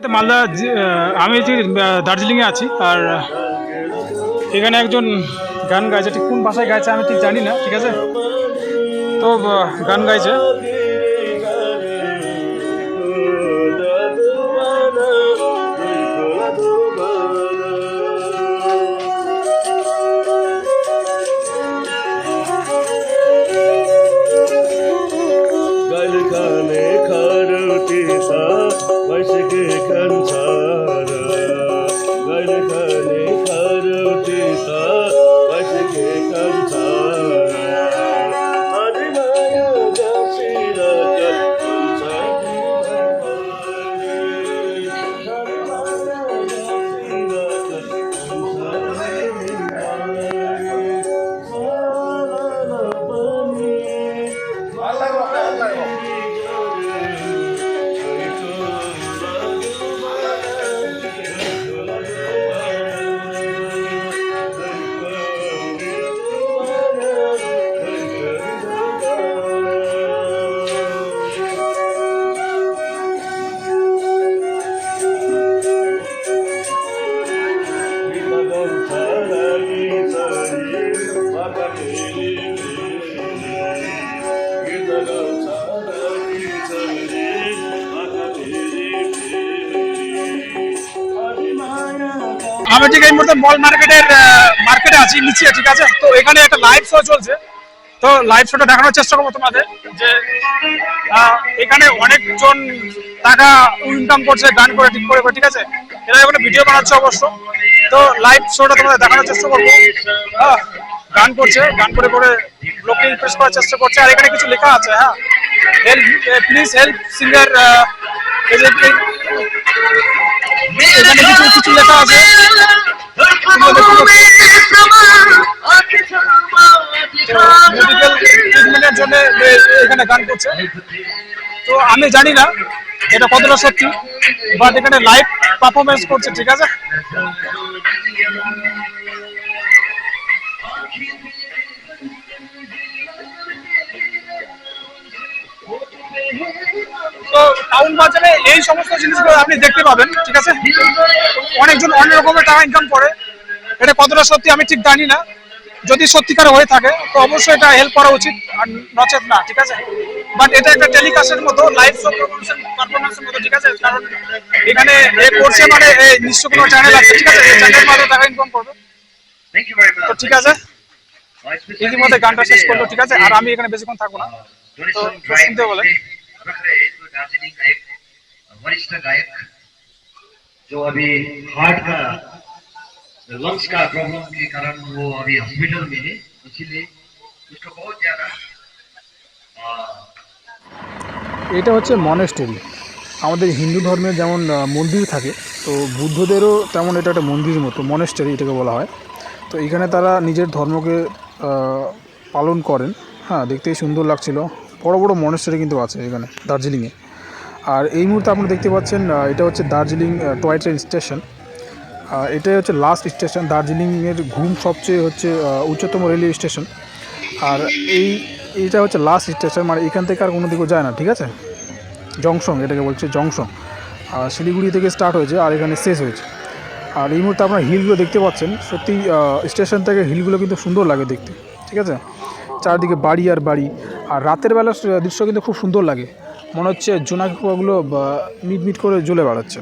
মালদা আমি যে দার্জিলিংয়ে আছি, আর এখানে একজন গান গাইছে, ঠিক কোন ভাষায় গাইছে আমি ঠিক জানি না, ঠিক আছে? তো গান গাইছে। খারতে ಬಸಿಗೆ ಕಂಸಾರ ಗಣಗಣಿ ಕರುತಿತಾ আমি ঠিক এই মুহূর্তে মল মার্কেটের মার্কেটে আছি নিচে ঠিক আছে? তো এখানে একটা লাইভ শো চলছে। তো লাইভ শোটা দেখানোর চেষ্টা করব তোমাদের যে এখানে অনেকজন টাকা ইনকাম করছে গান করে ঠিক করে ঠিক আছে? এরা এখানে ভিডিও বানাচ্ছে অবশ্য। তো লাইভ শোটা তোমাদের দেখানোর চেষ্টা করব। হ্যাঁ, গান করছে, গান করে করে লোককে ইমপ্রেস করার চেষ্টা করছে। আর এখানে কিছু লেখা আছে হ্যাঁ। প্লিজ হেল্প সিঙ্গার এখানে কিছু কিছু লেখা আছে। মেডিকেল এখানে গান করছে। তো আমি জানি না এটা কতটা সত্যি বাট এখানে লাইভ পারফরমেন্স করছে, ঠিক আছে? তো টাউন বাজারে এই সমস্ত জিনিসগুলো আপনি দেখতে পাবেন ঠিক আছে? অনেকজন অনেক রকমের টাকা ইনকাম করে। এটা কতটা সত্যি আমি ঠিক জানি না। যদি সত্যিকার হয়ে থাকে তো অবশ্যই এটা হেল্প করা উচিত আর নচেত না ঠিক আছে? বাট এটা একটা টেলিকাস্টের মতো লাইভ শো পারফরমেন্সের মতো ঠিক আছে? কারণ এখানে এ মানে নিশ্চয় কোনো চ্যানেল আছে ঠিক আছে? চ্যানেল মাধ্যমে টাকা ইনকাম করবে। তো ঠিক আছে? ইতিমধ্যে গানটা শেষ করল ঠিক আছে? আর আমি এখানে বেশিক্ষণ থাকব না। তো শুনতে বলে दार्जिलिंग का एक वरिष्ठ गायक जो अभी हार्ट का लंग्स का प्रॉब्लम के कारण वो अभी हॉस्पिटल में है इसीलिए उसको बहुत ज्यादा आ, এটা হচ্ছে মনেস্টেরি আমাদের হিন্দু ধর্মের যেমন আহ, মন্দির থাকে তো বুদ্ধদেরও তেমন এটা একটা মন্দিরের মতো মনেস্টেরি এটাকে বলা হয় তো এখানে তারা নিজের ধর্মকে আহ, পালন করেন হ্যাঁ দেখতেই সুন্দর লাগছিল বড় বড় মনেস্টারি কিন্তু আছে এখানে দার্জিলিংয়ে আর এই মুহূর্তে আপনারা দেখতে পাচ্ছেন এটা হচ্ছে দার্জিলিং টয় ট্রেন স্টেশন। এটাই হচ্ছে লাস্ট স্টেশন দার্জিলিংয়ের ঘুম সবচেয়ে হচ্ছে উচ্চতম রেলওয়ে স্টেশন আর এই, এটা হচ্ছে লাস্ট স্টেশন মানে এখান থেকে আর কোনো দিকেও যায় না, ঠিক আছে? জংশন, এটাকে বলছে জংশন। আর শিলিগুড়ি থেকে স্টার্ট হয়েছে, আর এখানে শেষ হয়েছে। আর এই মুহূর্তে আপনারা হিলগুলো দেখতে পাচ্ছেন, সত্যি স্টেশন থেকে হিলগুলো কিন্তু সুন্দর লাগে দেখতে, ঠিক আছে? চারদিকে বাড়ি আর বাড়ি। আর রাতের বেলার দৃশ্য কিন্তু খুব সুন্দর লাগে। মনে হচ্ছে জোনাকি মিট মিট করে জ্বলে বেড়াচ্ছে।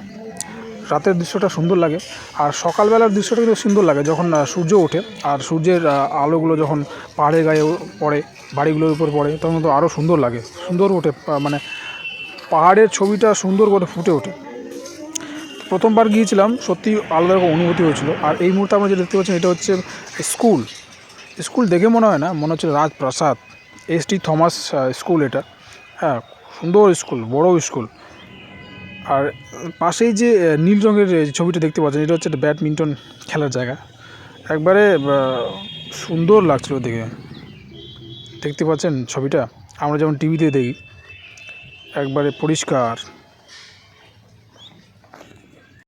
রাতের দৃশ্যটা সুন্দর লাগে, আর সকালবেলার দৃশ্যটা কিন্তু সুন্দর লাগে, যখন সূর্য ওঠে, আর সূর্যের আলোগুলো যখন পাহাড়ের গায়ে পড়ে, বাড়িগুলোর উপর পড়ে, তখন তো আরও সুন্দর লাগে, সুন্দর ওঠে মানে পাহাড়ের ছবিটা সুন্দর করে ফুটে ওঠে। প্রথমবার গিয়েছিলাম, সত্যি আলাদা রকম অনুভূতি হয়েছিল, আর এই মুহূর্তে আমরা যে দেখতে পাচ্ছি, এটা হচ্ছে স্কুল। স্কুল দেখে মনে হয় না, মনে হচ্ছে রাজপ্রাসাদ, এস টি থমাস স্কুল এটা। হ্যাঁ সুন্দর স্কুল, বড় স্কুল। আর পাশেই যে নীল রঙের ছবিটা দেখতে পাচ্ছেন, এটা হচ্ছে একটা ব্যাডমিন্টন খেলার জায়গা। একবারে সুন্দর লাগছিল দেখে। দেখতে পাচ্ছেন ছবিটা? আমরা যেমন টিভিতে দেখি, একবারে পরিষ্কার।